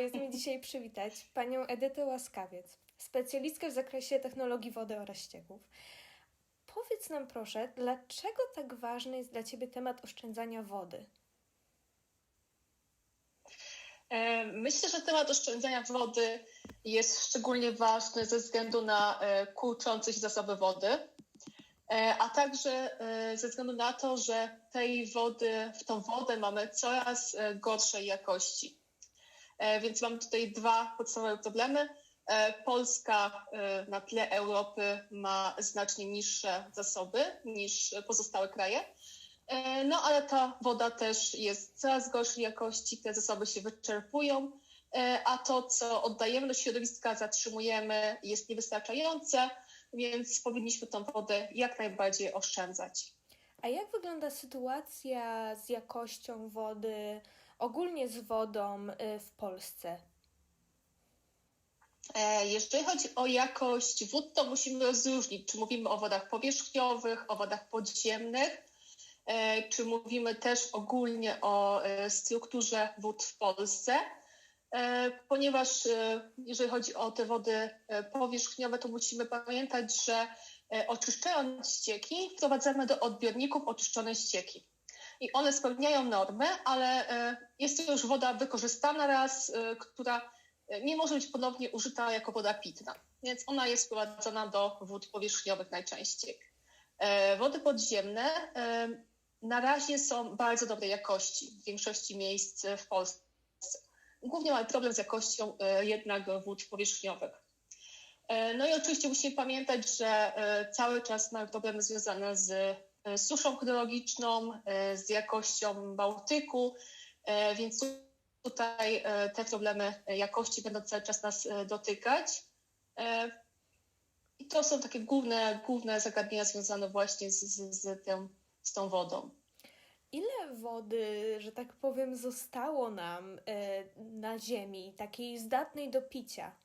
jest mi dzisiaj przywitać panią Edytę Łaskawiec, specjalistkę w zakresie technologii wody oraz ścieków. Powiedz nam proszę, dlaczego tak ważny jest dla ciebie temat oszczędzania wody? E, myślę, że temat oszczędzania wody jest szczególnie ważny ze względu na e, kurczące się zasoby wody, e, a także ze względu na to, że tej wody, w tą wodę mamy coraz gorszej jakości. Więc mamy tutaj dwa podstawowe problemy. Polska na tle Europy ma znacznie niższe zasoby niż pozostałe kraje. E, no ale ta woda też jest coraz gorszej jakości, te zasoby się wyczerpują, e, a to, co oddajemy do środowiska, zatrzymujemy, jest niewystarczające, więc powinniśmy tą wodę jak najbardziej oszczędzać. A jak wygląda sytuacja z jakością wody, ogólnie z wodą y, w Polsce? E, jeżeli chodzi o jakość wód, to musimy rozróżnić, czy mówimy o wodach powierzchniowych, o wodach podziemnych, E, czy mówimy też ogólnie o e, strukturze wód w Polsce, ponieważ jeżeli chodzi o te wody powierzchniowe, to musimy pamiętać, że oczyszczając ścieki, wprowadzamy do odbiorników oczyszczone ścieki. I one spełniają normy, ale jest to już woda wykorzystana raz, która nie może być ponownie użyta jako woda pitna. Więc ona jest wprowadzana do wód powierzchniowych najczęściej. Wody podziemne na razie są bardzo dobrej jakości w większości miejsc w Polsce. Głównie mamy problem z jakością e, jednak wód powierzchniowych. E, no i oczywiście musimy pamiętać, że e, cały czas mamy problemy związane z suszą hydrologiczną, z jakością Bałtyku, więc tutaj te problemy jakości będą cały czas nas dotykać. I to są takie główne, główne zagadnienia związane właśnie z, z, z tym z tą wodą. Ile wody, że tak powiem, zostało nam na Ziemi, takiej zdatnej do picia?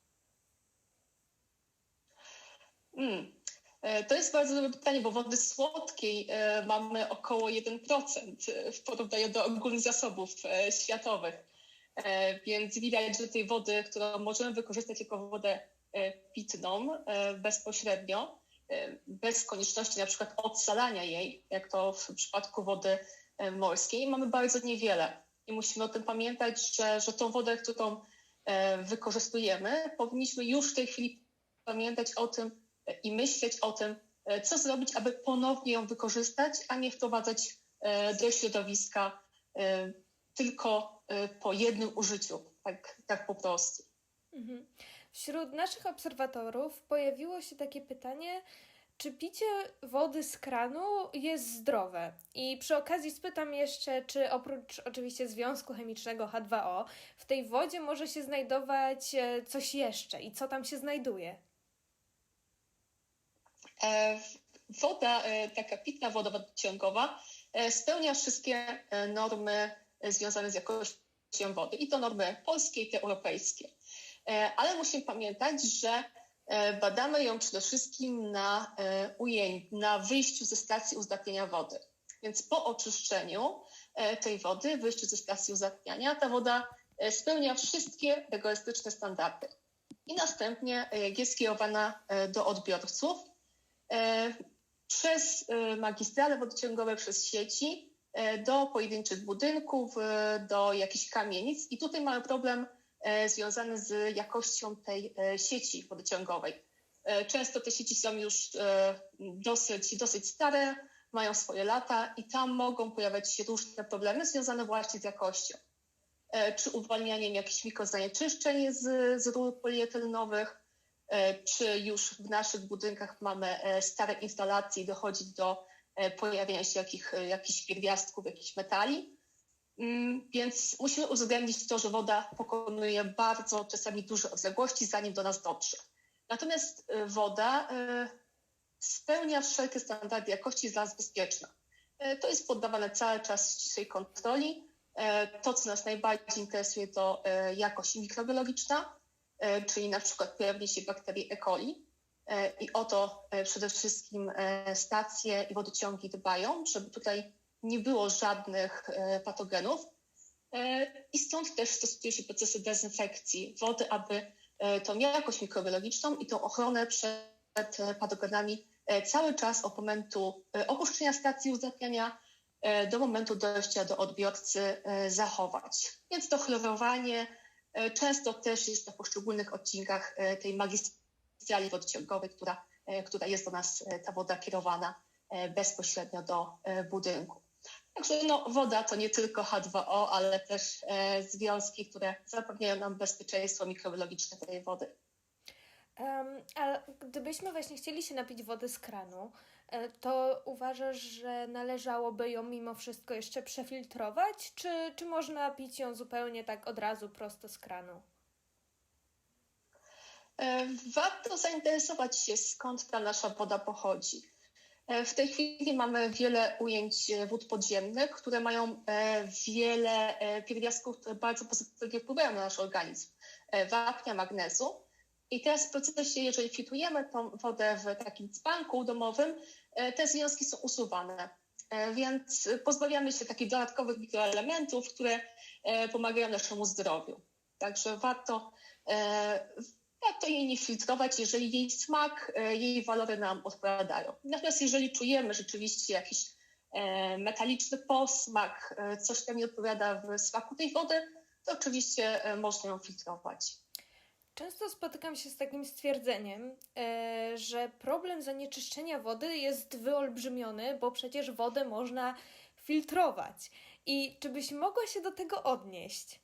Hmm. To jest bardzo dobre pytanie, bo wody słodkiej e, mamy około 1% w porównaniu do ogólnych zasobów światowych. Więc widać, że tej wody, którą możemy wykorzystać jako wodę pitną bezpośrednio, E, bez konieczności na przykład odsalania jej, jak to w przypadku wody e, morskiej, mamy bardzo niewiele. I musimy o tym pamiętać, że, że tą wodę, którą e, wykorzystujemy, powinniśmy już w tej chwili pamiętać o tym i myśleć o tym, co zrobić, aby ponownie ją wykorzystać, a nie wprowadzać do środowiska tylko po jednym użyciu, tak, tak po prostu. Mhm. Wśród naszych obserwatorów pojawiło się takie pytanie, czy picie wody z kranu jest zdrowe? I przy okazji spytam jeszcze, czy oprócz oczywiście związku chemicznego H2O, w tej wodzie może się znajdować e, coś jeszcze i co tam się znajduje? E, woda, e, taka pitna woda wodociągowa, spełnia wszystkie normy związane z jakością wody i to normy polskie i te europejskie. E, ale musimy pamiętać, że e, badamy ją przede wszystkim na, e, na wyjściu ze stacji uzdatniania wody. Więc po oczyszczeniu tej wody, wyjściu ze stacji uzdatniania, ta woda spełnia wszystkie rygorystyczne standardy. I następnie jest skierowana do odbiorców przez magistrale wodociągowe, przez sieci, do pojedynczych budynków, do jakichś kamienic. I tutaj mamy problem E, związane z jakością tej e, sieci wodociągowej. E, często te sieci są już dosyć, dosyć stare, mają swoje lata i tam mogą pojawiać się różne problemy związane właśnie z jakością. Czy uwalnianiem jakichś mikrozanieczyszczeń z, z rur polietylenowych, czy już w naszych budynkach mamy stare instalacje i dochodzi do pojawienia się jakich, jakichś pierwiastków, jakichś metali. Mm, więc musimy uwzględnić to, że woda pokonuje bardzo czasami duże odległości, zanim do nas dotrze. Natomiast woda spełnia wszelkie standardy jakości, jest dla nas bezpieczna. To jest poddawane cały czas ścisłej kontroli. To, co nas najbardziej interesuje, to jakość mikrobiologiczna, czyli na przykład pojawienie się bakterii E. coli. I o to przede wszystkim stacje i wodociągi dbają, żeby tutaj nie było żadnych e, patogenów. I stąd też stosuje się procesy dezynfekcji wody, aby tą jakość mikrobiologiczną i tą ochronę przed patogenami cały czas od momentu opuszczenia stacji uzdatniania do momentu dojścia do odbiorcy zachować. Więc to chlorowanie często też jest na poszczególnych odcinkach tej magistrali wodociągowej, która, która jest do nas ta woda kierowana bezpośrednio do budynku. Także no, woda to nie tylko H2O, ale też e, związki, które zapewniają nam bezpieczeństwo mikrobiologiczne tej wody. Um, a gdybyśmy właśnie chcieli się napić wody z kranu, e, to uważasz, że należałoby ją mimo wszystko jeszcze przefiltrować, czy, czy można pić ją zupełnie tak od razu prosto z kranu? E, warto zainteresować się, skąd ta nasza woda pochodzi. E, w tej chwili mamy wiele ujęć wód podziemnych, które mają wiele pierwiastków, które bardzo pozytywnie wpływają na nasz organizm. Wapnia, magnezu. I teraz w procesie, jeżeli filtrujemy tą wodę w takim dzbanku domowym, e, te związki są usuwane. E, więc pozbawiamy się takich dodatkowych mikroelementów, które e, pomagają naszemu zdrowiu. Także warto, warto jej nie filtrować, jeżeli jej smak, jej walory nam odpowiadają. Natomiast jeżeli czujemy rzeczywiście jakiś metaliczny posmak, coś tam nie odpowiada w smaku tej wody, to oczywiście można ją filtrować. Często spotykam się z takim stwierdzeniem, e, że problem zanieczyszczenia wody jest wyolbrzymiony, bo przecież wodę można filtrować. I czy byś mogła się do tego odnieść?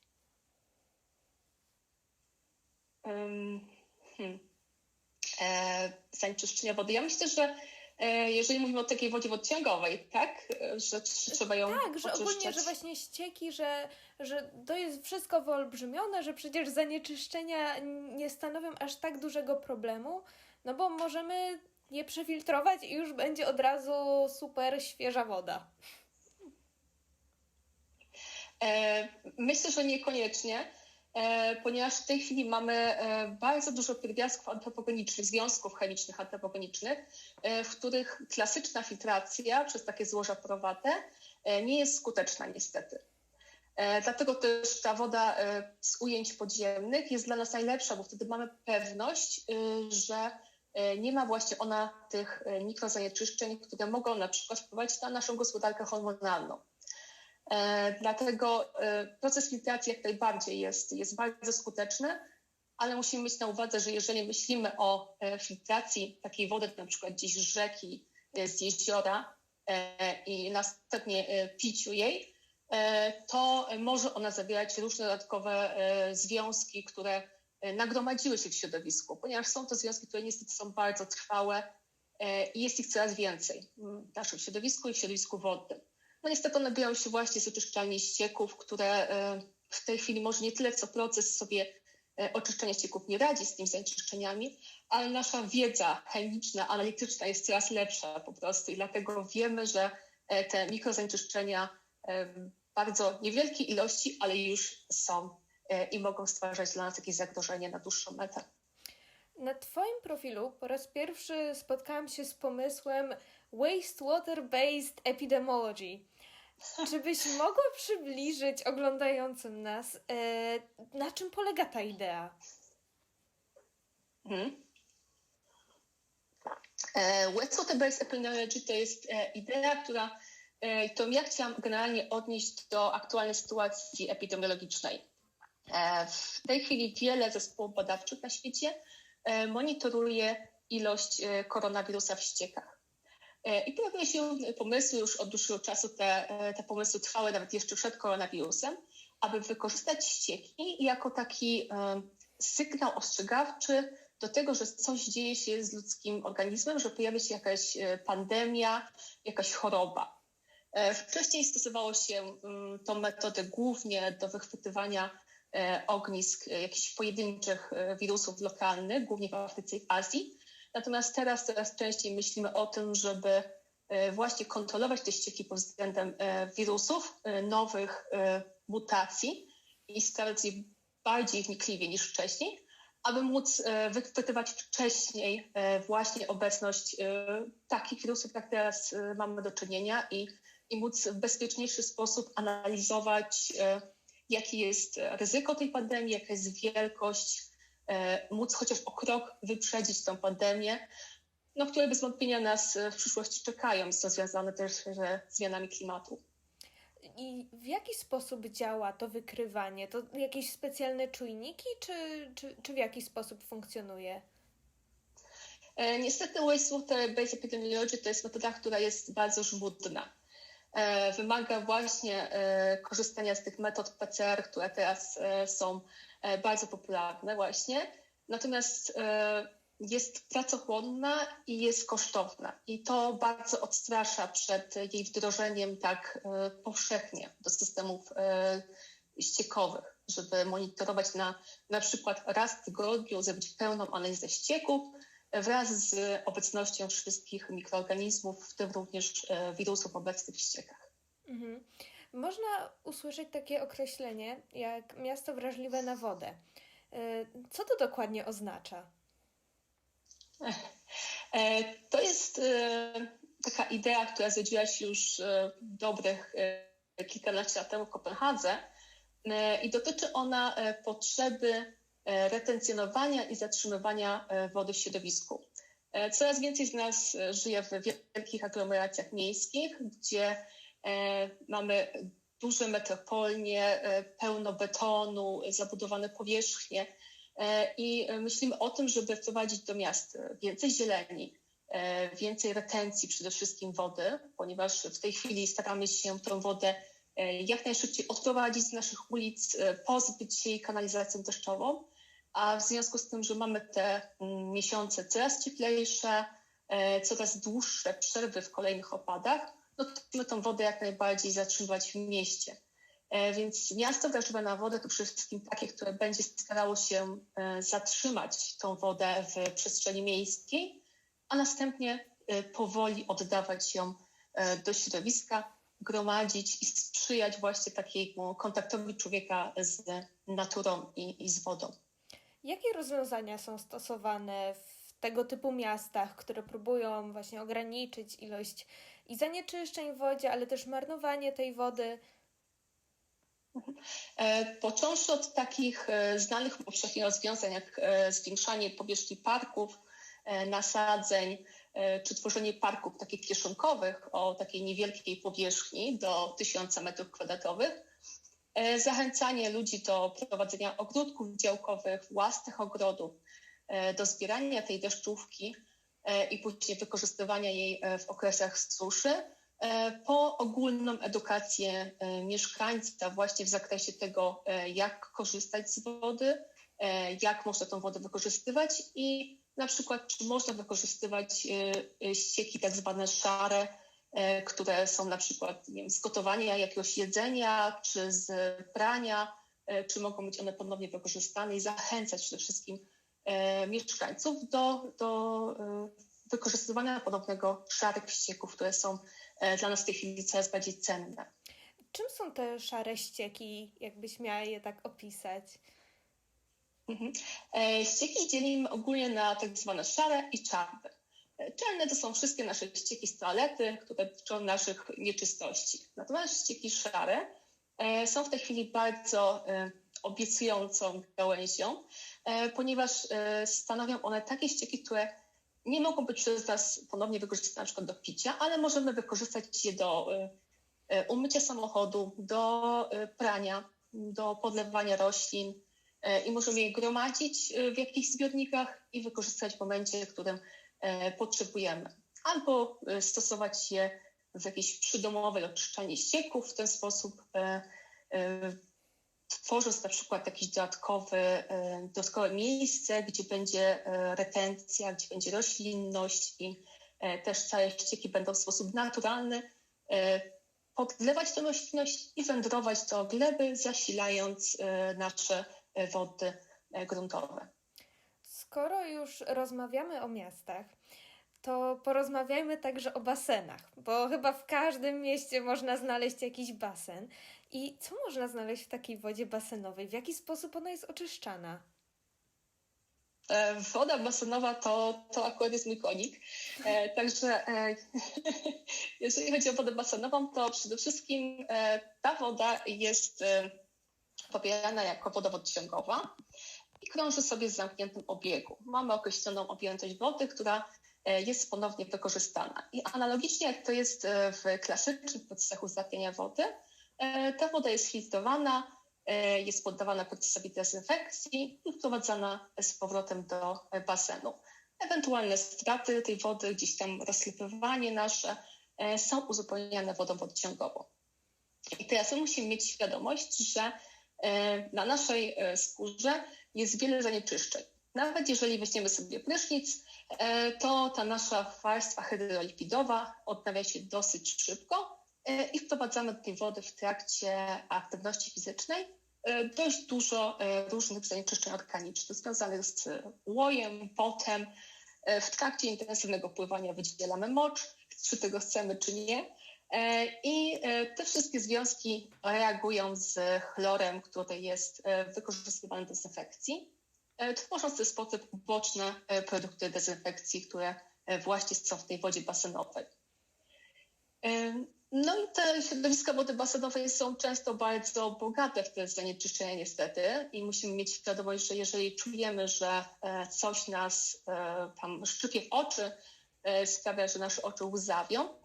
Um, hmm. e, zanieczyszczenia wody. Ja myślę, że jeżeli mówimy o takiej wodzie odciągowej, tak? Że trzeba ją Tak, że ogólnie, że właśnie ścieki, że, że to jest wszystko wyolbrzymione, że przecież zanieczyszczenia nie stanowią aż tak dużego problemu, no bo możemy je przefiltrować i już będzie od razu super świeża woda. E, myślę, że niekoniecznie. E, ponieważ w tej chwili mamy e, bardzo dużo pierwiastków antropogenicznych, związków chemicznych antropogenicznych, e, w których klasyczna filtracja przez takie złoża porowate nie jest skuteczna niestety. Dlatego też ta woda z ujęć podziemnych jest dla nas najlepsza, bo wtedy mamy pewność, że nie ma właśnie ona tych mikrozanieczyszczeń, które mogą na przykład wpływać na naszą gospodarkę hormonalną. E, dlatego e, proces filtracji jak najbardziej jest, jest bardzo skuteczny, ale musimy mieć na uwadze, że jeżeli myślimy o e, filtracji takiej wody, na przykład gdzieś z rzeki, z jeziora i następnie piciu jej, to może ona zawierać różne dodatkowe związki, które nagromadziły się w środowisku, ponieważ są to związki, które niestety są bardzo trwałe i jest ich coraz więcej w naszym środowisku i w środowisku wodnym. No niestety one biorą się właśnie z oczyszczalni ścieków, które e, w tej chwili może nie tyle co proces sobie e, oczyszczenia ścieków nie radzi z tymi zanieczyszczeniami, ale nasza wiedza chemiczna, analityczna jest coraz lepsza po prostu i dlatego wiemy, że e, te mikrozanieczyszczenia bardzo niewielkiej ilości, ale już są i mogą stwarzać dla nas jakieś zagrożenie na dłuższą metę. Na Twoim profilu po raz pierwszy spotkałam się z pomysłem Wastewater-Based Epidemiology. Czy byś mogła przybliżyć oglądającym nas, e, na czym polega ta idea? Hmm. E, Wastewater-Based Epidemiology to jest e, idea, która, którą ja chciałam generalnie odnieść do aktualnej sytuacji epidemiologicznej. W tej chwili wiele zespołów badawczych na świecie monitoruje ilość koronawirusa w ściekach. E, I pojawiły się pomysły już od dłuższego czasu, te, e, te pomysły trwały nawet jeszcze przed koronawirusem, aby wykorzystać ścieki jako taki e, sygnał ostrzegawczy do tego, że coś dzieje się z ludzkim organizmem, że pojawia się jakaś pandemia, jakaś choroba. Wcześniej stosowało się mm, tą metodę głównie do wychwytywania ognisk jakichś pojedynczych wirusów lokalnych, głównie w Afryce i Azji. Natomiast teraz coraz częściej myślimy o tym, żeby e, właśnie kontrolować te ścieki pod względem e, wirusów, e, nowych mutacji i sprawdzać je bardziej wnikliwie niż wcześniej, aby móc wychwytywać wcześniej właśnie obecność takich wirusów, jak teraz mamy do czynienia i, i móc w bezpieczniejszy sposób analizować jakie jest ryzyko tej pandemii, jaka jest wielkość, móc chociaż o krok wyprzedzić tę pandemię, no, które bez wątpienia nas w przyszłości czekają. To związane też ze zmianami klimatu. I w jaki sposób działa to wykrywanie? To jakieś specjalne czujniki, czy, czy, czy w jaki sposób funkcjonuje? E, niestety Wastewater-Based Epidemiology to jest metoda, która jest bardzo żmudna. E, wymaga właśnie e, korzystania z tych metod PCR, które teraz są bardzo popularne właśnie. Natomiast jest pracochłonna i jest kosztowna. I to bardzo odstrasza przed jej wdrożeniem tak powszechnie do systemów ściekowych, żeby monitorować na, na przykład raz w tygodniu, zrobić pełną analizę ścieków, wraz z obecnością wszystkich mikroorganizmów, w tym również wirusów obecnych w ściekach. Mhm. Można usłyszeć takie określenie jak miasto wrażliwe na wodę. Co to dokładnie oznacza? To jest taka idea, która zrodziła się już dobrych kilkanaście lat temu w Kopenhadze i dotyczy ona potrzeby retencjonowania i zatrzymywania wody w środowisku. Coraz więcej z nas żyje w wielkich aglomeracjach miejskich, gdzie mamy duże metropolie, pełno betonu, zabudowane powierzchnie i myślimy o tym, żeby wprowadzić do miast więcej zieleni, więcej retencji przede wszystkim wody, ponieważ w tej chwili staramy się tę wodę jak najszybciej odprowadzić z naszych ulic, pozbyć się jej kanalizacją deszczową, a w związku z tym, że mamy te miesiące coraz cieplejsze, coraz dłuższe przerwy w kolejnych opadach, no to musimy tą wodę jak najbardziej zatrzymywać w mieście. Więc miasto wrażliwe na wodę to przede wszystkim takie, które będzie starało się zatrzymać tą wodę w przestrzeni miejskiej, a następnie powoli oddawać ją do środowiska, gromadzić i sprzyjać właśnie takiemu kontaktowi człowieka z naturą i, i z wodą. Jakie rozwiązania są stosowane w tego typu miastach, które próbują właśnie ograniczyć ilość i zanieczyszczeń w wodzie, ale też marnowanie tej wody? Począwszy od takich znanych powszechnie rozwiązań, jak zwiększanie powierzchni parków, nasadzeń, czy tworzenie parków takich kieszonkowych o takiej niewielkiej powierzchni do 1000 metrów kwadratowych, zachęcanie ludzi do prowadzenia ogródków działkowych, własnych ogrodów, do zbierania tej deszczówki i później wykorzystywania jej w okresach suszy, po ogólną edukację mieszkańca właśnie w zakresie tego, jak korzystać z wody, jak można tą wodę wykorzystywać i na przykład, czy można wykorzystywać ścieki tak zwane szare, które są na przykład nie wiem, z gotowania jakiegoś jedzenia, czy z prania, czy mogą być one ponownie wykorzystane i zachęcać przede wszystkim mieszkańców do, do wykorzystywania ponownego szarych ścieków, które są dla nas w tej chwili coraz bardziej cenne. Czym są te szare ścieki, jakbyś miała je tak opisać? Mhm. Ścieki dzielimy ogólnie na tak zwane szare i czarne. Czarne to są wszystkie nasze ścieki z toalety, które dotyczą naszych nieczystości. Natomiast ścieki szare są w tej chwili bardzo obiecującą gałęzią, ponieważ stanowią one takie ścieki, które nie mogą być przez nas ponownie wykorzystane na przykład do picia, ale możemy wykorzystać je do umycia samochodu, do prania, do podlewania roślin i możemy je gromadzić w jakichś zbiornikach i wykorzystać w momencie, w którym potrzebujemy. Albo stosować je w jakieś przydomowe oczyszczanie ścieków w ten sposób, tworząc na przykład jakieś dodatkowe, dodatkowe miejsce, gdzie będzie retencja, gdzie będzie roślinność i też całe ścieki będą w sposób naturalny podlewać tę roślinność i wędrować do gleby, zasilając nasze wody gruntowe. Skoro już rozmawiamy o miastach, to porozmawiajmy także o basenach, bo chyba w każdym mieście można znaleźć jakiś basen. I co można znaleźć w takiej wodzie basenowej? W jaki sposób ona jest oczyszczana? Woda basenowa to, to akurat jest mój konik. Także jeżeli chodzi o wodę basenową, to przede wszystkim ta woda jest pobierana jako woda wodociągowa i krąży sobie w zamkniętym obiegu. Mamy określoną objętość wody, która e, jest ponownie wykorzystana. I analogicznie jak to jest e, w klasycznych procesach uzdatniania wody, e, ta woda jest filtrowana, jest poddawana procesowi dezynfekcji i wprowadzana z powrotem do basenu. Ewentualne straty tej wody, gdzieś tam rozsypywanie nasze są uzupełniane wodą wodociągową. I teraz my musimy mieć świadomość, że na naszej skórze jest wiele zanieczyszczeń. Nawet jeżeli weźmiemy sobie prysznic, e, to ta nasza warstwa hydrolipidowa odnawia się dosyć szybko e, i wprowadzamy do tej wody w trakcie aktywności fizycznej e, dość dużo różnych zanieczyszczeń organicznych związanych z łojem, potem. W trakcie intensywnego pływania wydzielamy mocz, czy tego chcemy, czy nie. I te wszystkie związki reagują z chlorem, który jest wykorzystywany do dezynfekcji, tworząc w ten sposób boczne produkty dezynfekcji, które właśnie są w tej wodzie basenowej. No i te środowiska wody basenowej są często bardzo bogate w te zanieczyszczenia niestety i musimy mieć świadomość, że jeżeli czujemy, że coś nas tam szczypie w oczy, sprawia, że nasze oczy łzawią, E,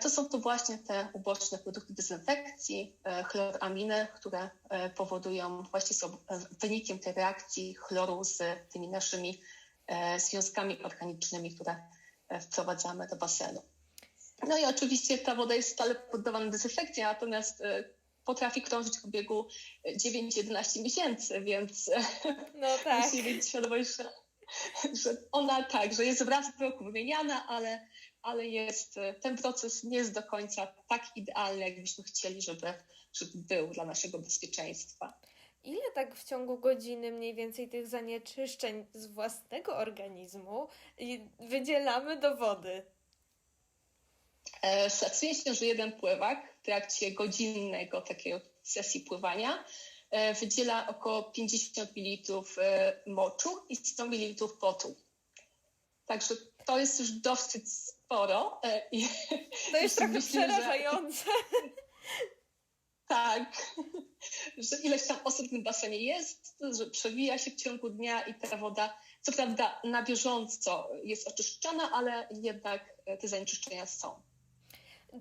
to są to właśnie te uboczne produkty dezynfekcji, e, chloraminy, które e, powodują, właśnie są wynikiem tej reakcji chloru z tymi naszymi związkami organicznymi, które wprowadzamy do basenu. No i oczywiście ta woda jest stale poddawana dezynfekcji, natomiast potrafi krążyć w obiegu 9-11 miesięcy, więc no tak. musimy mieć świadomość, że, że ona tak, że jest raz w roku wymieniana, ale ale jest, e, ten proces nie jest do końca tak idealny, jakbyśmy chcieli, żeby, żeby był dla naszego bezpieczeństwa. Ile tak w ciągu godziny mniej więcej tych zanieczyszczeń z własnego organizmu wydzielamy do wody? E, szacuje się, że jeden pływak w trakcie godzinnego takiej sesji pływania e, wydziela około 50 ml moczu i 100 ml potu. Także to jest już dosyć sporo. E, I, to jest trochę przerażające. Że, tak, że ileś tam osób w tym basenie jest, że przewija się w ciągu dnia i ta woda, co prawda na bieżąco jest oczyszczana, ale jednak e, te zanieczyszczenia są.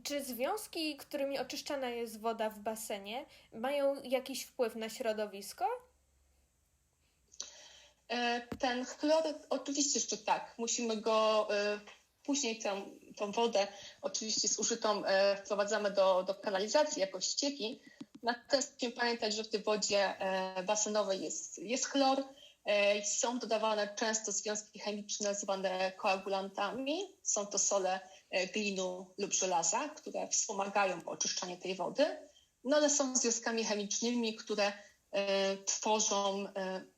Czy związki, którymi oczyszczana jest woda w basenie, mają jakiś wpływ na środowisko? E, ten chlor, oczywiście, że tak. Musimy go Później tę, tą wodę, oczywiście zużytą, e, wprowadzamy do, do kanalizacji jako ścieki. Natomiast musimy pamiętać, że w tej wodzie e, basenowej jest, jest chlor. E, są dodawane często związki chemiczne zwane koagulantami. Są to sole glinu lub żelaza, które wspomagają oczyszczanie tej wody. No ale są związkami chemicznymi, które tworzą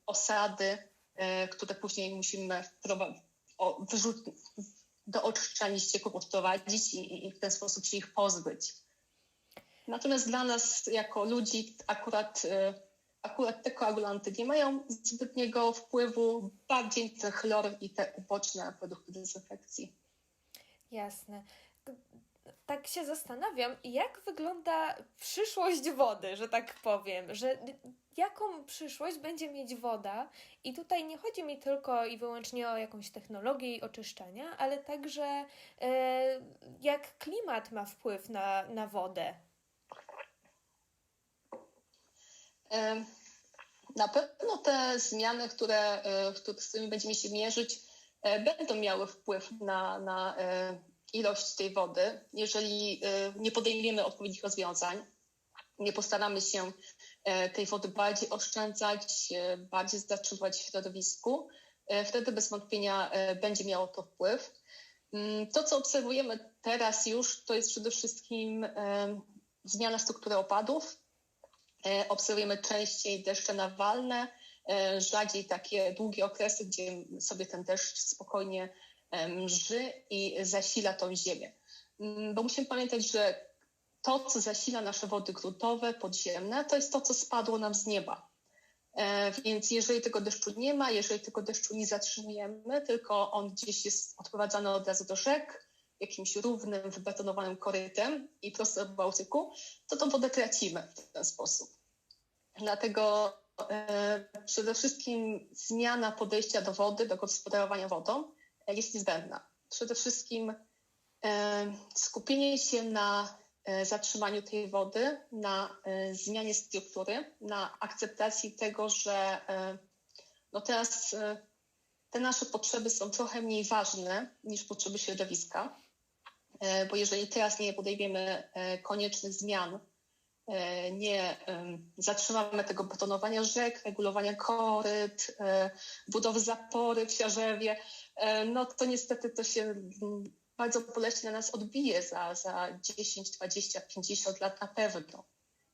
osady, które później musimy wyrzucić do oczyszczania ścieków odprowadzić i, i w ten sposób się ich pozbyć. Natomiast dla nas jako ludzi akurat, y, akurat te koagulanty nie mają zbytniego wpływu, bardziej ten chlor i te uboczne produkty dezynfekcji. Jasne. Tak się zastanawiam, jak wygląda przyszłość wody, że tak powiem, że jaką przyszłość będzie mieć woda. I tutaj nie chodzi mi tylko i wyłącznie o jakąś technologię i oczyszczania, ale także e, jak klimat ma wpływ na, na wodę. Na pewno te zmiany, które, e, z którymi będziemy się mierzyć, e, będą miały wpływ na, na e, ilość tej wody, jeżeli nie podejmiemy odpowiednich rozwiązań, nie postaramy się E, tej wody bardziej oszczędzać, e, bardziej zatrzymywać w środowisku, wtedy bez wątpienia będzie miało to wpływ. Mm, to, co obserwujemy teraz już, to jest przede wszystkim zmiana struktury opadów. Obserwujemy częściej deszcze nawalne, rzadziej takie długie okresy, gdzie sobie ten deszcz spokojnie mży i zasila tą ziemię. Mm, bo musimy pamiętać, że to, co zasila nasze wody gruntowe, podziemne, to jest to, co spadło nam z nieba. E, więc jeżeli tego deszczu nie ma, jeżeli tego deszczu nie zatrzymujemy, tylko on gdzieś jest odprowadzany od razu do rzek, jakimś równym, wybetonowanym korytem i prosto do Bałtyku, to tą wodę tracimy w ten sposób. Dlatego e, przede wszystkim zmiana podejścia do wody, do gospodarowania wodą e, jest niezbędna. Przede wszystkim e, skupienie się na e, zatrzymaniu tej wody, na e, zmianie struktury, na akceptacji tego, że no teraz te nasze potrzeby są trochę mniej ważne niż potrzeby środowiska, bo jeżeli teraz nie podejmiemy koniecznych zmian, nie em, zatrzymamy tego betonowania rzek, regulowania koryt, e, budowy zapory w Siarzewie, e, no to niestety to się bardzo boleśnie na nas odbije za, za 10, 20, 50 lat na pewno.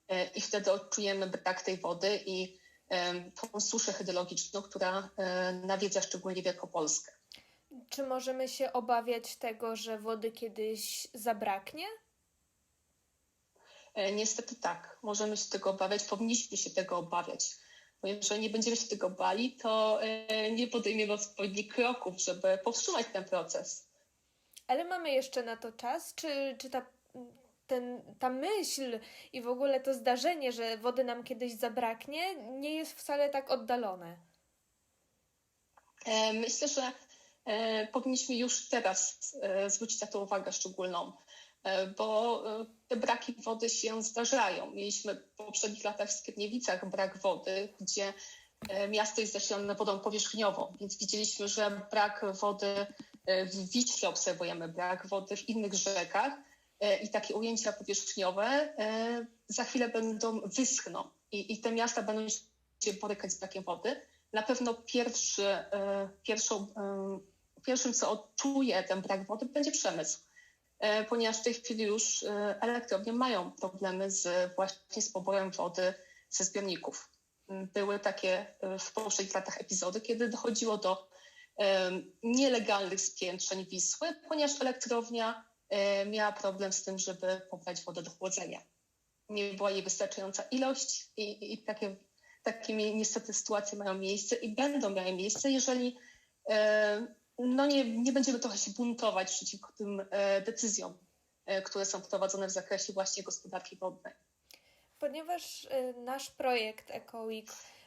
E, I wtedy odczujemy brak tej wody i tą suszę hydrologiczną, która e, nawiedza szczególnie Wielkopolskę. Czy możemy się obawiać tego, że wody kiedyś zabraknie? E, Niestety tak, możemy się tego obawiać, powinniśmy się tego obawiać. Bo jeżeli nie będziemy się tego bali, to e, nie podejmiemy odpowiednich kroków, żeby powstrzymać ten proces. Ale mamy jeszcze na to czas? Czy, czy ta, ten, ta myśl i w ogóle to zdarzenie, że wody nam kiedyś zabraknie, nie jest wcale tak oddalone? E, Myślę, że powinniśmy już teraz zwrócić na to uwagę szczególną, bo te braki wody się zdarzają. Mieliśmy w poprzednich latach w Skierniewicach brak wody, gdzie e, miasto jest zasilone wodą powierzchniową, więc widzieliśmy, że brak wody e, w Wiśle obserwujemy, brak wody w innych rzekach e, i takie ujęcia powierzchniowe za chwilę będą wyschną. I, i te miasta będą się borykać z brakiem wody. Na pewno pierwszy, pierwszą, pierwszym, co odczuje ten brak wody, będzie przemysł, ponieważ w tej chwili już e, elektrownie mają problemy z właśnie z poborem wody ze zbiorników. M, Były takie e, w poprzednich latach epizody, kiedy dochodziło do e, nielegalnych spiętrzeń Wisły, ponieważ elektrownia e, miała problem z tym, żeby pobrać wodę do chłodzenia. Nie była jej wystarczająca ilość i, i takie takie niestety sytuacje mają miejsce i będą miały miejsce, jeżeli e, no nie, nie będziemy trochę się buntować przeciwko tym e, decyzjom, e, które są prowadzone w zakresie właśnie gospodarki wodnej. Ponieważ y, nasz projekt EcoWeek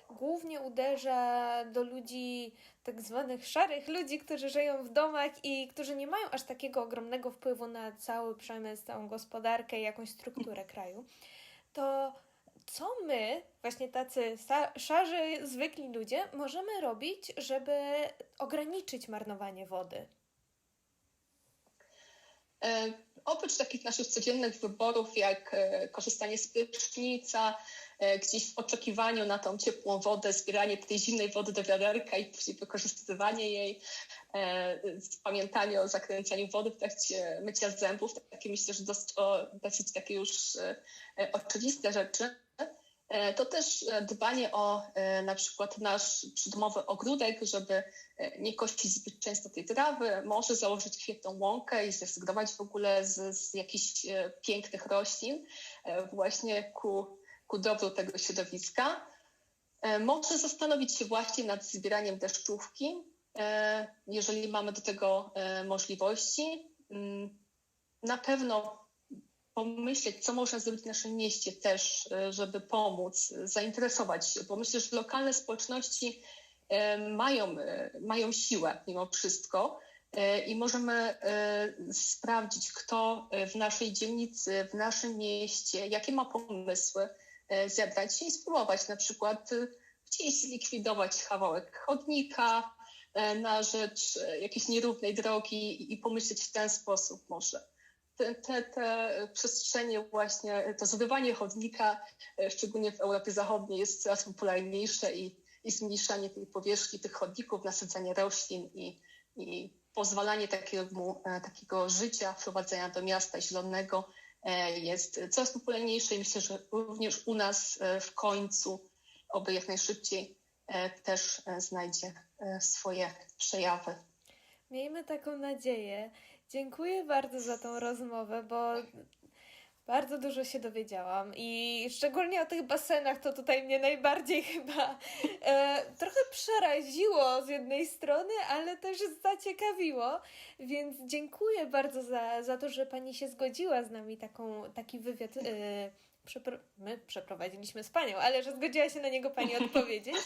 głównie uderza do ludzi, tak zwanych szarych ludzi, którzy żyją w domach i którzy nie mają aż takiego ogromnego wpływu na cały przemysł, całą gospodarkę i jakąś strukturę kraju, to co my, właśnie tacy szarzy, zwykli ludzie, możemy robić, żeby ograniczyć marnowanie wody? E, Oprócz takich naszych codziennych wyborów, jak e, korzystanie z prysznica, e, gdzieś w oczekiwaniu na tą ciepłą wodę, zbieranie tej zimnej wody do wiaderka i później wykorzystywanie jej, e, pamiętanie o zakręcaniu wody w trakcie mycia zębów, takie myślę, że dosyć, o, dosyć takie już e, e, oczywiste rzeczy. E, To też e, dbanie o e, na przykład nasz przydomowy ogródek, żeby nie kościć zbyt często tej trawy, może założyć kwietną łąkę i zrezygnować w ogóle z, z jakichś pięknych roślin właśnie ku, ku dobru tego środowiska. Może zastanowić się właśnie nad zbieraniem deszczówki, jeżeli mamy do tego możliwości. Mm, Na pewno pomyśleć, co można zrobić w naszym mieście też, e, żeby pomóc, zainteresować się, bo myślę, że lokalne społeczności e, mają, e, mają siłę mimo wszystko i możemy sprawdzić, kto w naszej dzielnicy, w naszym mieście, jakie ma pomysły, zebrać się i spróbować na przykład gdzieś zlikwidować kawałek chodnika na rzecz jakiejś nierównej drogi i pomyśleć w ten sposób może te, te, te przestrzenie właśnie, to zdobywanie chodnika, e, szczególnie w Europie Zachodniej, jest coraz popularniejsze i, i zmniejszanie tej powierzchni tych chodników, nasadzanie roślin i, i pozwalanie takiego, e, takiego życia, wprowadzenia do miasta zielonego e, jest coraz popularniejsze i myślę, że również u nas w końcu, oby jak najszybciej, też znajdzie swoje przejawy. Miejmy taką nadzieję. Dziękuję bardzo za tą rozmowę, bo bardzo dużo się dowiedziałam i szczególnie o tych basenach to tutaj mnie najbardziej chyba e, trochę przeraziło z jednej strony, ale też zaciekawiło, więc dziękuję bardzo za, za to, że Pani się zgodziła z nami taką, taki wywiad e, przepro- my przeprowadziliśmy z panią, ale że zgodziła się na niego pani odpowiedzieć.